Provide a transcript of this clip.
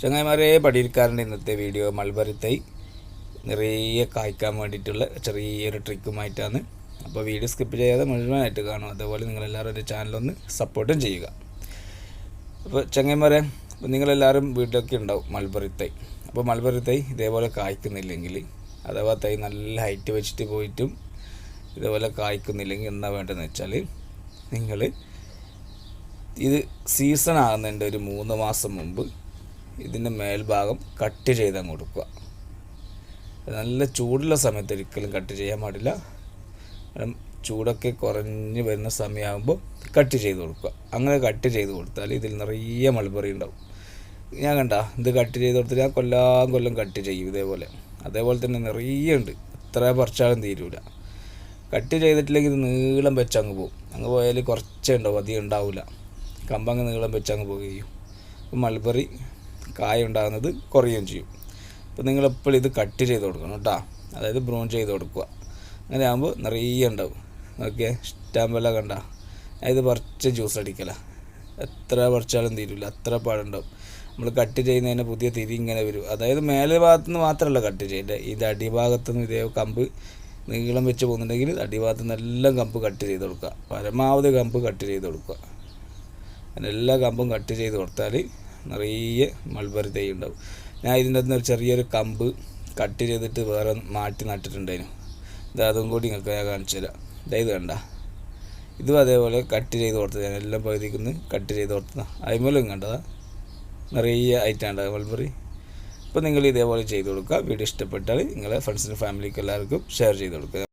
ചങ്ങായിമാരെ പടിയിരിക്കാറുണ്ട് ഇന്നത്തെ video mulberry തൈ നിറയെ കായ്ക്കാൻ വേണ്ടിയിട്ടുള്ള ചെറിയൊരു ട്രിക്കുമായിട്ടാണ്. അപ്പോൾ വീഡിയോ സ്കിപ്പ് ചെയ്യാതെ മുഴുവനായിട്ട് കാണും. അതേപോലെ നിങ്ങളെല്ലാവരും എന്റെ ചാനലൊന്ന് സപ്പോർട്ടും ചെയ്യുക. അപ്പോൾ ചങ്ങായിമാരെ അപ്പോൾ നിങ്ങളെല്ലാവരും വീട്ടിലൊക്കെ ഉണ്ടാവും മൾബറി തൈ അപ്പോൾ മൾബറി തൈ ഇതേപോലെ കായ്ക്കുന്നില്ലെങ്കിൽ അഥവാ തൈ നല്ല ഹൈറ്റ് വെച്ചിട്ട് പോയിട്ടും ഇതേപോലെ കായ്ക്കുന്നില്ലെങ്കിൽ എന്താ വേണ്ടതെന്ന് വെച്ചാൽ നിങ്ങൾ ഇത് സീസൺ ആകുന്നതിന്റെ ഒരു മൂന്ന് മാസം മുമ്പ് ഇതിന്റെ മേൽഭാഗം കട്ട് ചെയ്ത് അങ്ങ് കൊടുക്കുക. നല്ല ചൂടുള്ള സമയത്ത് ഒരിക്കലും കട്ട് ചെയ്യാൻ പാടില്ല. ചൂടൊക്കെ കുറഞ്ഞ് വരുന്ന സമയമാകുമ്പോൾ കട്ട് ചെയ്ത് കൊടുക്കുക. അങ്ങനെ കട്ട് ചെയ്ത് കൊടുത്താൽ ഇതിൽ നിറയെ മൾബറി ഉണ്ടാവും. ഞാൻ കണ്ട ഇത് കട്ട് ചെയ്ത് കൊടുത്തിട്ട് ഞാൻ കൊല്ലാം കൊല്ലം കട്ട് ചെയ്യും ഇതേപോലെ. അതേപോലെ തന്നെ നിറയെ ഉണ്ട്. എത്ര പറിച്ചാലും തീരൂല. കട്ട് ചെയ്തിട്ടില്ലെങ്കിൽ ഇത് നീളം വെച്ച് അങ്ങ് പോകും അങ്ങ് പോയാൽ കുറച്ചേ ഉണ്ടാവും അധികം ഉണ്ടാവില്ല. കമ്പങ്ങ് നീളം വെച്ച് അങ്ങ് പോവുകയും മൾബറി കായ ഉണ്ടാകുന്നത് കുറയുകയും ചെയ്യും. അപ്പോൾ നിങ്ങൾ എപ്പോഴും ഇത് കട്ട് ചെയ്ത് കൊടുക്കണം കേട്ടോ. അതായത് ബ്രൂൺ ചെയ്ത് കൊടുക്കുക. അങ്ങനെ ആകുമ്പോൾ നിറയെ ഉണ്ടാവും. ഓക്കെ ഇഷ്ടം പോലെ കണ്ട ഇത് പറിച്ച് ജ്യൂസ് അടിക്കല. എത്ര പറിച്ചാലും തീരില്ല അത്ര പാടുണ്ടാവും. നമ്മൾ കട്ട് ചെയ്യുന്നതിന് പുതിയ തിരി ഇങ്ങനെ വരും. അതായത് മേലെ ഭാഗത്തു നിന്ന് മാത്രമല്ല കട്ട് ചെയ്യേണ്ടത് ഇത് അടിഭാഗത്തു നിന്ന് ഇതേ കമ്പ് നീളം വെച്ച് പോകുന്നുണ്ടെങ്കിൽ അടിഭാഗത്ത് നിന്ന് എല്ലാം കമ്പ് കട്ട് ചെയ്ത് കൊടുക്കുക. പരമാവധി കമ്പ് കട്ട് ചെയ്ത് കൊടുക്കുക. അങ്ങനെ എല്ലാ കമ്പും കട്ട് ചെയ്ത് കൊടുത്താൽ നിറയെ മൾബറി തൈ ഉണ്ടാവും. ഞാൻ ഇതിന്റെ അകത്ത് ചെറിയൊരു കമ്പ് കട്ട് ചെയ്തിട്ട് വേറെ മാറ്റി നട്ടിട്ടുണ്ടായിരുന്നു. ഇത് അതും കൂടി നിങ്ങൾക്ക് ഞാൻ കാണിച്ചു തരാം. ഇതാ കണ്ട. ഇതും അതേപോലെ കട്ട് ചെയ്ത് കൊടുത്തത്. ഞാൻ എല്ലാം പകുതിക്കുന്ന് കട്ട് ചെയ്ത് കൊടുത്തതാണ് അതിമൂലം കണ്ടതാ. നിറയെ ഐറ്റാണ് മൾബറി. അപ്പോൾ നിങ്ങൾ ഇതേപോലെ ചെയ്ത് കൊടുക്കുക. വീഡിയോ ഇഷ്ടപ്പെട്ടാൽ നിങ്ങളെ ഫ്രണ്ട്സിനും ഫാമിലിക്ക് എല്ലാവർക്കും ഷെയർ ചെയ്ത് കൊടുക്കുക.